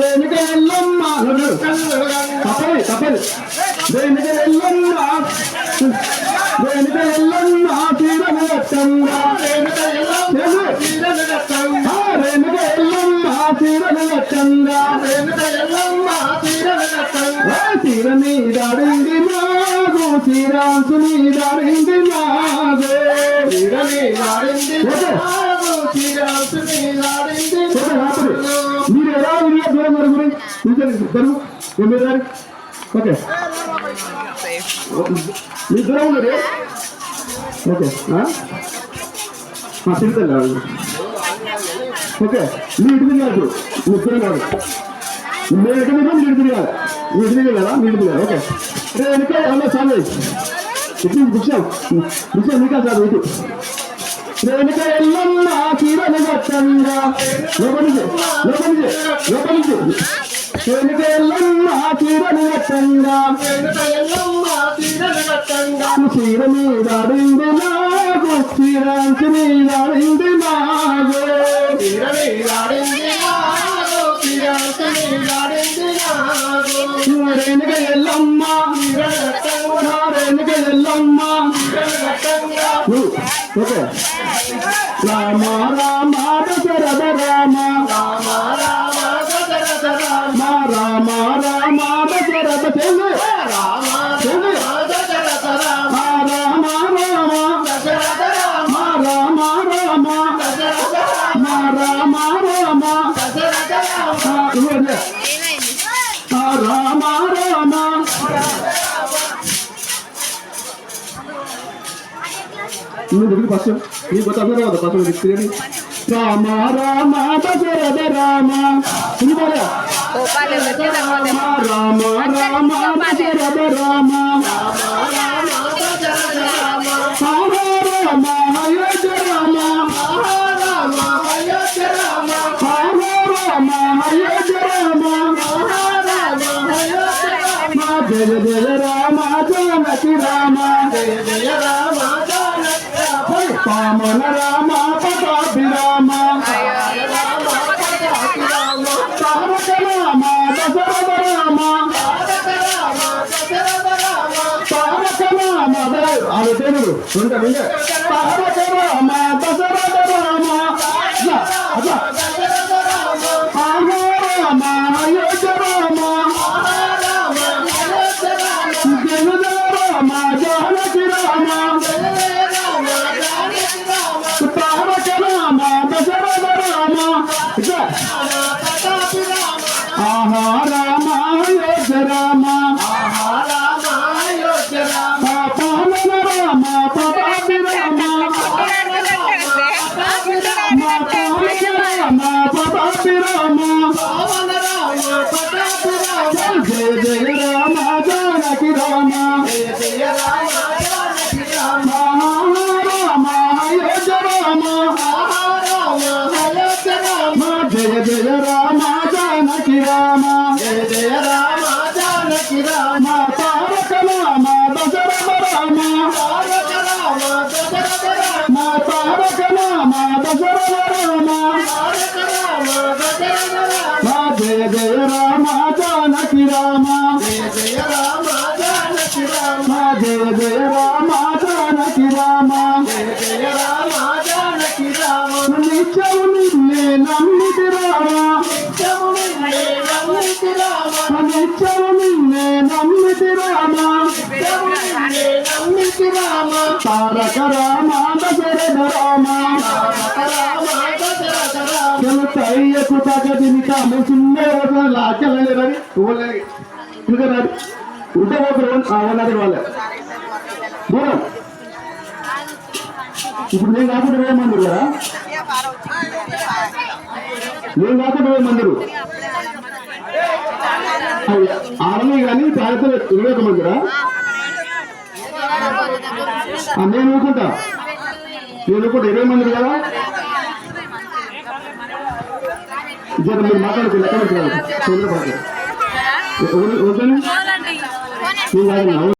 వెనుకెళ్ళమ్మా తప్పదు తప్పదు వెనుకెళ్ళమ్మా వెనుకెళ్ళమ్మా తీరము వచ్చమ్మా వెనుకెళ్ళమ్మా తీరము వచ్చంగా తీర మీద అడిగి మాగు తీరాసు మీద అడిగి మాగు తీర మీద అడిగి ఇద్దరు నిల్చోండి, ఎనిమిది దారి? ఓకే. మీ దూరం ఉన్నది? ఓకే. తిరుగుతాను ఓకే. మీ ఇటు తిరిగారు మీ ఇద్దరు కాదు మీరు ఎటు తిరిగా మీరు ఇటు తిరగాలి మీరు ఇటు తిరిగారు కదా మీరు ఇటు తిరగాలి ఓకే. రే వెనక అమ్మ సాగు ఇప్పుడు విషయం విషయం ఇంకా సార్ ఇటు. రేణుక ఎల్లమ్మ తీరని గట్టంగా లోపలి లోపలి లోపలి ఎల్లమ్మ తీరను కట్టంగా. చీర మీద అడింది నాగు చీరాంచి మీద అడింది నాగు తీరని వాడింది నాగు తీరాసు నీలాడింది రామ రామ. నువ్వు దగ్గర ఫస్ట్ నీ కొత్త కదా ఫస్ట్ తీసుకుని రామ రామ దశరథ రామ. ఇది రామ రామ దశరథ రామ. రామ రామ జానకి జయ జయ రామ పామన రామ పటాభి రామ తారక రామ దశరథ రామ తారక రామ తెలుగు ఉంట వింటే తారక ఆహా రామ అయోధ్య రామ. ఆహా రామ అయోధ్య రామ. పాపన రామ పటాభి రామ. పటాభి రామ జయ జయ రామ జానకి రామ. జయ జయ రామ జానకి రామ. తారక రామ దశరథ రామ. తారక రామ దశరథ రామ. తారక రామ దశరథ రామ. తారక రామ దశరథ రామ. జయ జయ రామ తారక రామ దశరథ రామ. తయ్యకు ఇప్పుడు నేను కాకుండా వేరే మందిరు కదా? నేను కాకుండా వేరే మందిరు. ఆమె కానీ తాగితే ఇరవై ఒక మందిరా? నేను ఊరుకుంటా నేను ఊరుకుంటా ఇరవై మందిరు కదా? జర మీరు మాట్లాడుకోండి ఎక్కడ తొందరపడదు ఓకే నేను కాదన్నా